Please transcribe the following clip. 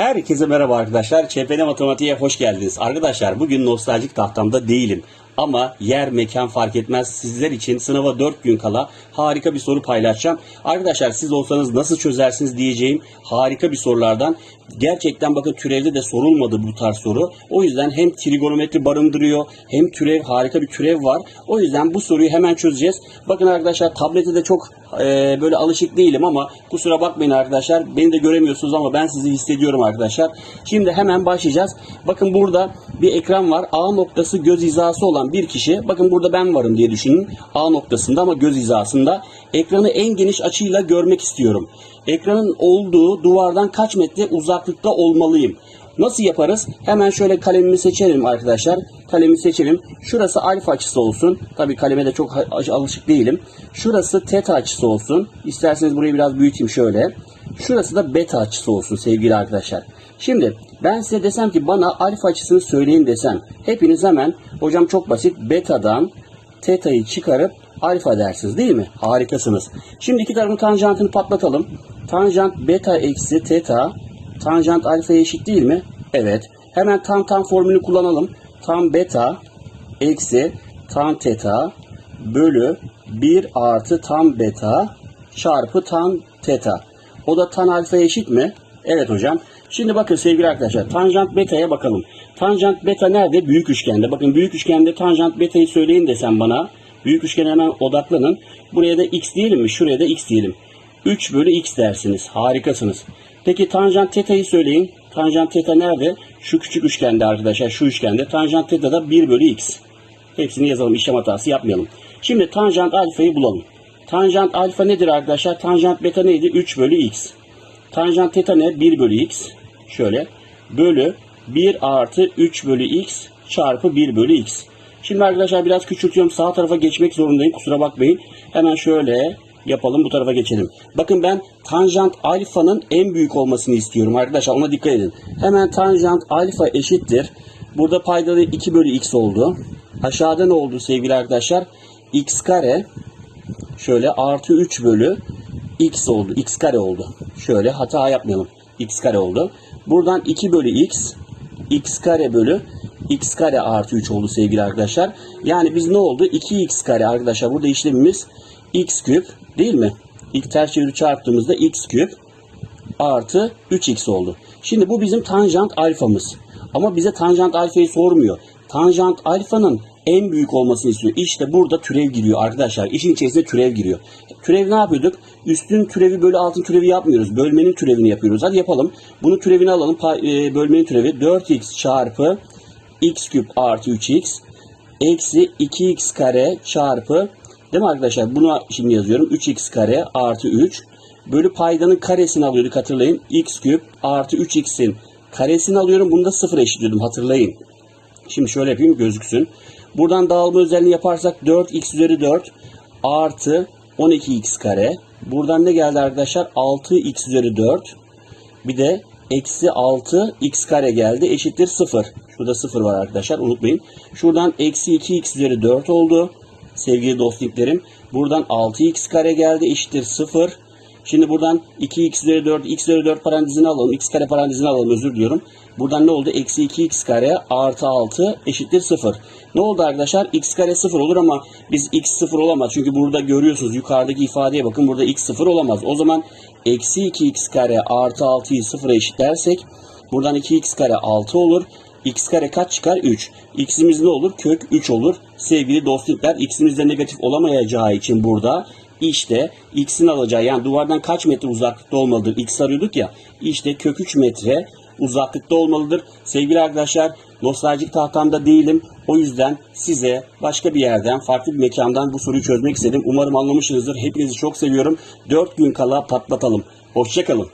Herkese merhaba arkadaşlar. ÇPN Matematiğe hoş geldiniz. Arkadaşlar bugün nostaljik tahtamda değilim. Ama yer mekan fark etmez. Sizler için sınava 4 gün kala harika bir soru paylaşacağım. Arkadaşlar siz olsanız nasıl çözersiniz diyeceğim harika bir sorulardan. Gerçekten bakın türevde de sorulmadı bu tarz soru. O yüzden hem trigonometri barındırıyor hem türev harika bir türev var. O yüzden bu soruyu hemen çözeceğiz. Bakın arkadaşlar tablete de çok e, böyle alışık değilim ama kusura bakmayın arkadaşlar. Beni de göremiyorsunuz ama ben sizi hissediyorum arkadaşlar. Şimdi hemen başlayacağız. Bakın burada bir ekran var. A noktası göz hizası olan bir kişi. Bakın burada ben varım diye düşünün. A noktasında ama göz hizasında. Ekranı en geniş açıyla görmek istiyorum. Ekranın olduğu duvardan kaç metre uzaklıkta olmalıyım? Nasıl yaparız? Hemen şöyle kalemimi seçelim arkadaşlar. Kalemi seçelim. Şurası alfa açısı olsun. Tabii kaleme de çok alışık değilim. Şurası teta açısı olsun. İsterseniz burayı biraz büyüteyim şöyle. Şurası da beta açısı olsun sevgili arkadaşlar. Şimdi ben size desem ki bana alfa açısını söyleyin desem. Hepiniz hemen hocam çok basit betadan teta'yı çıkarıp alfa dersiniz değil mi? Harikasınız. Şimdi iki tarafın tanjantını patlatalım. Tanjant beta eksi teta tanjant alfaya eşit değil mi? Evet. Hemen tam tam formülünü kullanalım. Tam beta eksi tan teta bölü 1 artı tam beta çarpı tan teta. O da tan alfaya eşit mi? Evet hocam. Şimdi bakın sevgili arkadaşlar tanjant beta'ya bakalım. Tanjant beta nerede? Büyük üçgende. Bakın büyük üçgende tanjant beta'yı söyleyin desem bana. Büyük üçgene hemen odaklanın. Buraya da x diyelim mi? Şuraya da x diyelim. 3 bölü x dersiniz. Harikasınız. Peki tanjant teta'yı söyleyin. Tanjant teta nerede? Şu küçük üçgende arkadaşlar. Şu üçgende. Tanjant teta da 1 bölü x. Hepsini yazalım. işlem hatası yapmayalım. Şimdi tanjant alfayı bulalım. Tanjant alfa nedir arkadaşlar? Tanjant beta neydi? 3 bölü x. Tanjant teta ne? 1 bölü x. Şöyle. Bölü 1 artı 3 bölü x çarpı 1 bölü x. Şimdi arkadaşlar biraz küçültüyorum. Sağ tarafa geçmek zorundayım. Kusura bakmayın. Hemen şöyle yapalım. Bu tarafa geçelim. Bakın ben tanjant alfanın en büyük olmasını istiyorum arkadaşlar. Ona dikkat edin. Hemen tanjant alfa eşittir. Burada paydalı 2 bölü x oldu. Aşağıda ne oldu sevgili arkadaşlar? x kare şöyle artı 3 bölü x oldu. x kare oldu. Şöyle hata yapmayalım. x kare oldu. Buradan 2 bölü x x kare bölü x kare artı 3 oldu sevgili arkadaşlar. Yani biz ne oldu? 2x kare arkadaşlar. Burada işlemimiz x küp değil mi? İlk ters çeviri çarptığımızda x küp artı 3x oldu. Şimdi bu bizim tanjant alfamız. Ama bize tanjant alfayı sormuyor. Tanjant alfanın en büyük olmasını istiyor. İşte burada türev giriyor arkadaşlar. İşin içerisinde türev giriyor. Türev ne yapıyorduk? Üstün türevi bölü altın türevi yapmıyoruz. Bölmenin türevini yapıyoruz. Hadi yapalım. Bunu türevini alalım. E, bölmenin türevi 4x çarpı x küp artı 3x eksi 2x kare çarpı değil mi arkadaşlar? Bunu şimdi yazıyorum. 3x kare artı 3 bölü paydanın karesini alıyorduk hatırlayın. x küp artı 3x'in karesini alıyorum. Bunu da sıfır eşitliyordum hatırlayın. Şimdi şöyle yapayım gözüksün. Buradan dağılma özelliğini yaparsak 4x üzeri 4 artı 12x kare. Buradan ne geldi arkadaşlar? 6x üzeri 4. Bir de eksi 6 x kare geldi eşittir 0. Şurada 0 var arkadaşlar unutmayın. Şuradan eksi 2x üzeri 4 oldu. Sevgili dostluklarım. Buradan 6x kare geldi eşittir 0. Şimdi buradan 2x üzeri 4, x üzeri 4 parantezini alalım. x kare parantezini alalım özür diliyorum. Buradan ne oldu? Eksi 2x kare artı 6 eşittir 0. Ne oldu arkadaşlar? x kare 0 olur ama biz x 0 olamaz. Çünkü burada görüyorsunuz yukarıdaki ifadeye bakın. Burada x 0 olamaz. O zaman eksi 2x kare artı 6'yı 0'a eşitlersek buradan 2x kare 6 olur. X kare kaç çıkar? 3. x'imiz ne olur? Kök 3 olur. Sevgili dostluklar x'imiz de negatif olamayacağı için burada işte x'in alacağı yani duvardan kaç metre uzaklıkta olmalıdır? x arıyorduk ya. İşte kök 3 metre uzaklıkta olmalıdır. Sevgili arkadaşlar nostaljik tahtamda değilim. O yüzden size başka bir yerden farklı bir mekandan bu soruyu çözmek istedim. Umarım anlamışsınızdır. Hepinizi çok seviyorum. 4 gün kala patlatalım. Hoşçakalın.